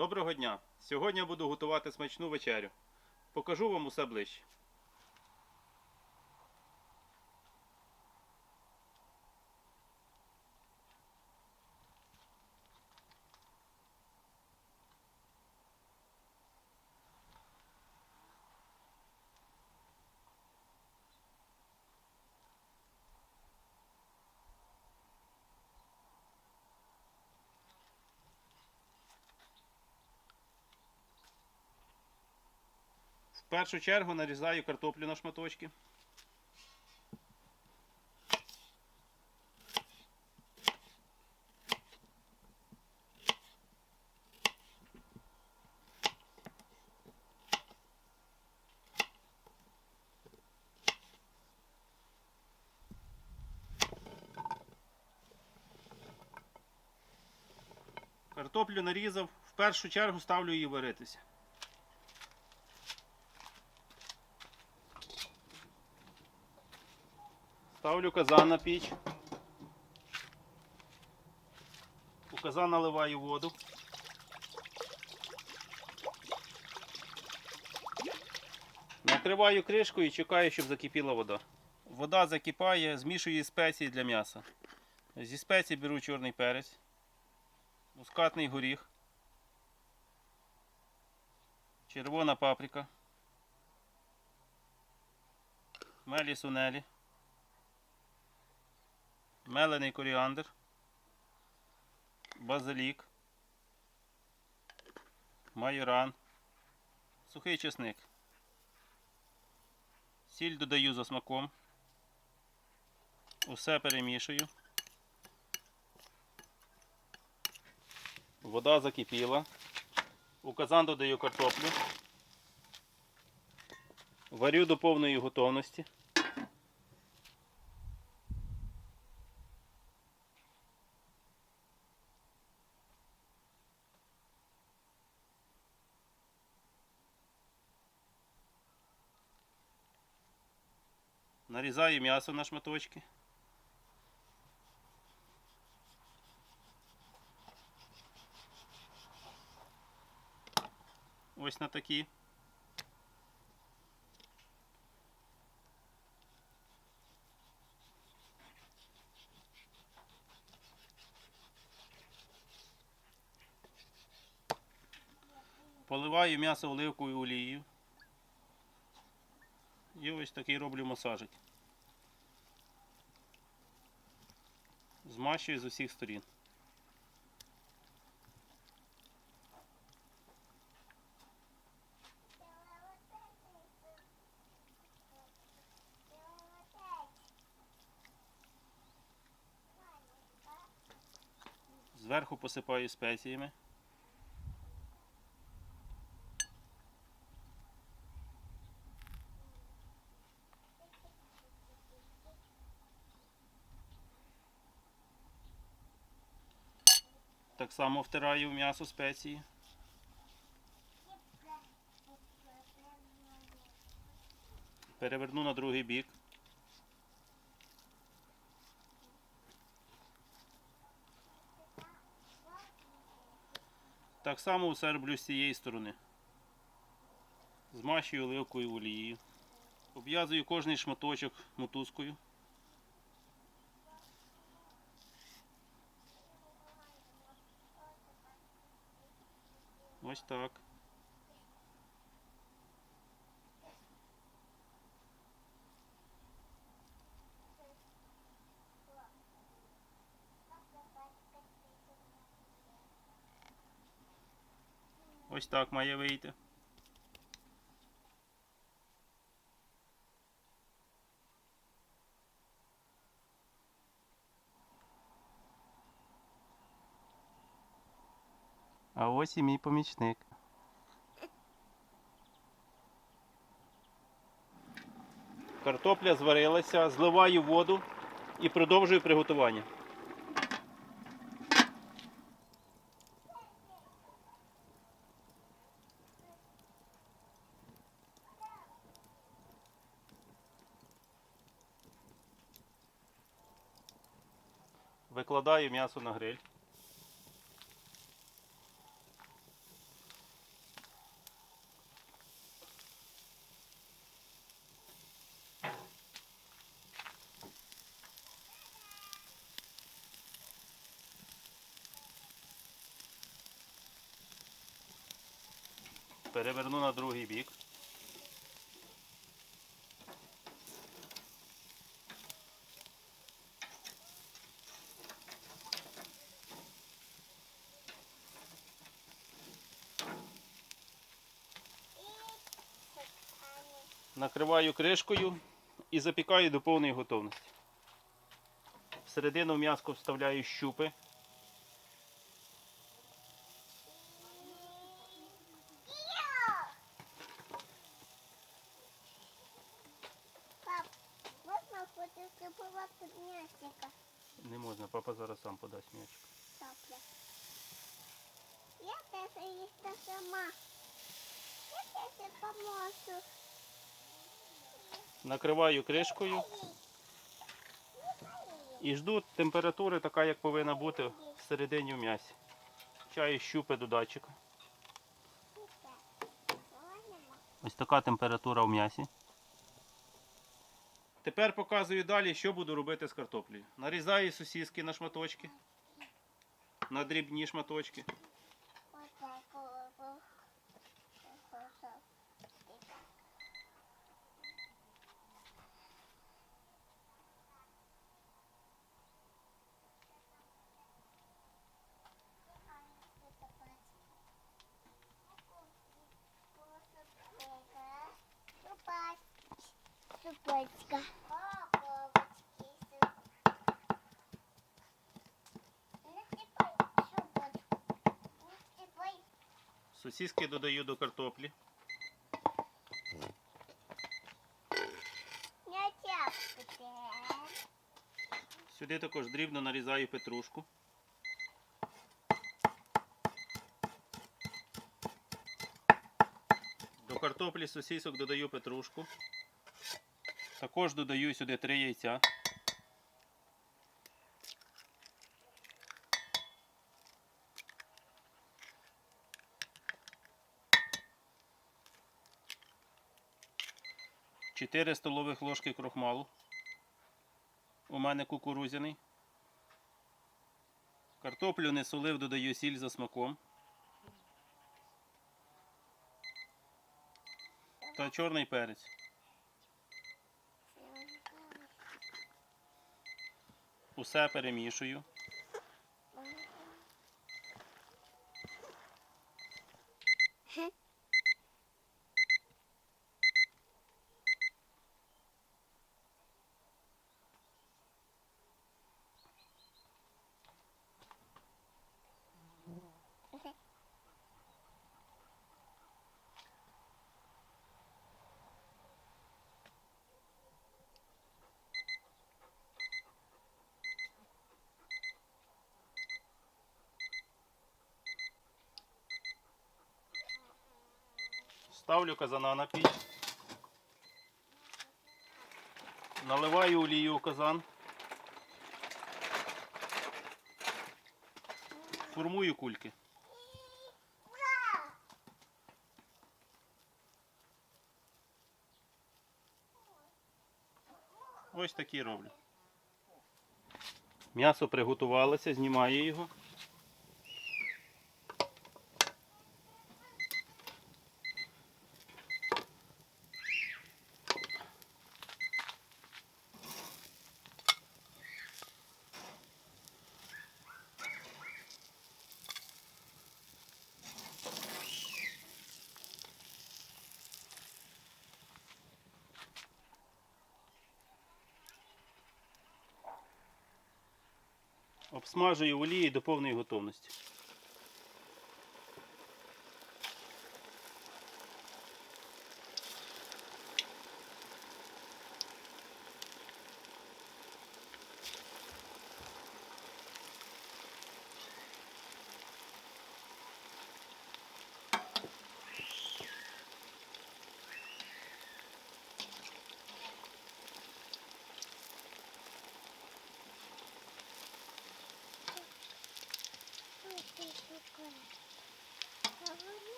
Доброго дня! Сьогодні буду готувати смачну вечерю. Покажу вам усе ближче. В першу чергу нарізаю картоплю на шматочки. Картоплю нарізав, в першу чергу ставлю її варитися. Ставлю казан на піч. У казан наливаю воду. Накриваю кришкою і чекаю, щоб закипіла вода. Вода закипає, змішую спеції для м'яса. Зі спецій беру чорний перець, мускатний горіх, червона паприка, мелі сунелі мелений коріандр, базилік, майоран, сухий чесник. Сіль додаю за смаком. Усе перемішую. Вода закипіла. У казан додаю картоплю. Варю до повної готовності. Нарізаю м'ясо на шматочки. Ось на такі. Поливаю м'ясо оливковою олією. І ось такий роблю масажик. Змащую з усіх сторін. Зверху посипаю спеціями. Так само втираю в м'ясо спеції. Переверну на другий бік. Так само все роблю з цієї сторони. Змащую оливкою олією. Обв'язую кожний шматочок мотузкою. Ось так. Ось так має вийти. А ось і мій помічник. Картопля зварилася, зливаю воду і продовжую приготування. Викладаю м'ясо на гриль. Переверну на другий бік. Накриваю кришкою і запікаю до повної готовності. Всередину в м'яско вставляю щупи. Накриваю кришкою і жду температури, така як повинна бути всередині в м'ясі. Чаю щупи до датчика. Ось така температура в м'ясі. Тепер показую далі, що буду робити з картоплею. Нарізаю сосиски на шматочки, на дрібні шматочки. Сосиски додаю до картоплі. Сюди також дрібно нарізаю петрушку. До картоплі сосисок додаю петрушку. Також додаю сюди три яйця. Чотири столових ложки крохмалу. У мене кукурузяний. Картоплю не солив, додаю сіль за смаком. Та чорний перець. Усе перемішую. Ставлю казана на піч. Наливаю олію в казан. Формую кульки. Ось такі роблю. М'ясо приготувалося, знімаю його. Обсмажую в олії до повної готовності.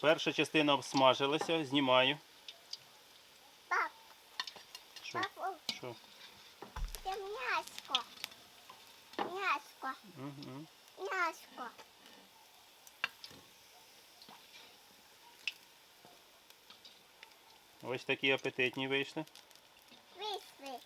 Перша частина обсмажилася, знімаю. Пап, Що? папу, Що? це м'яско. М'яско, Угу. м'яско. Ось такі апетитні вийшли. Вийшли.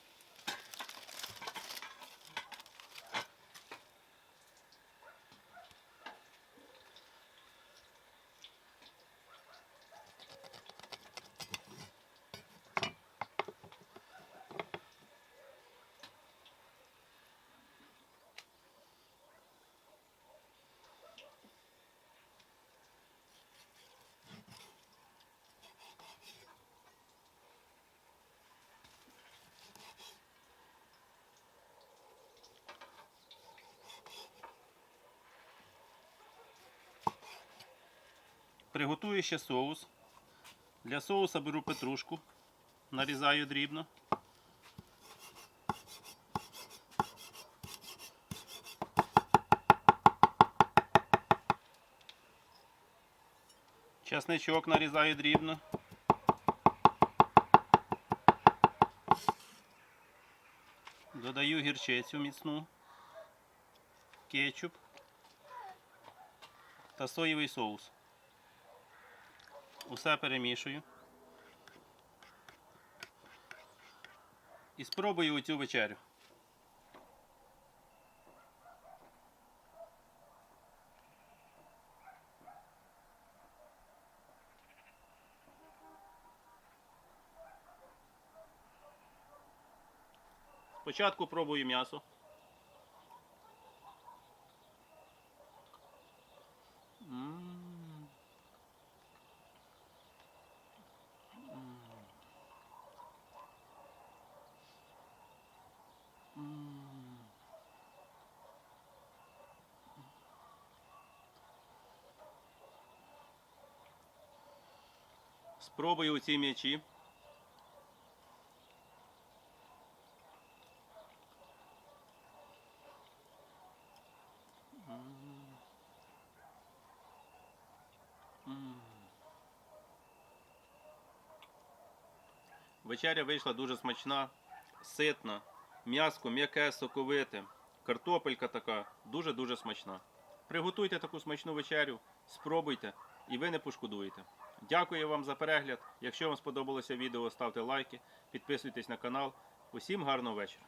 Приготую ще соус. Для соуса беру петрушку, нарізаю дрібно. Часничок нарізаю дрібно. Додаю гірчицю міцну, кетчуп та соєвий соус. Усе перемішую. І спробую оцю вечерю. Спочатку пробую м'ясо. Спробую ці м'ячі. Вечеря вийшла дуже смачна, ситна, м'яско м'яке, соковите, картопелька така, дуже-дуже смачна. Приготуйте таку смачну вечерю, спробуйте і ви не пошкодуєте. Дякую вам за перегляд. Якщо вам сподобалося відео, ставте лайки, підписуйтесь на канал. Усім гарного вечора.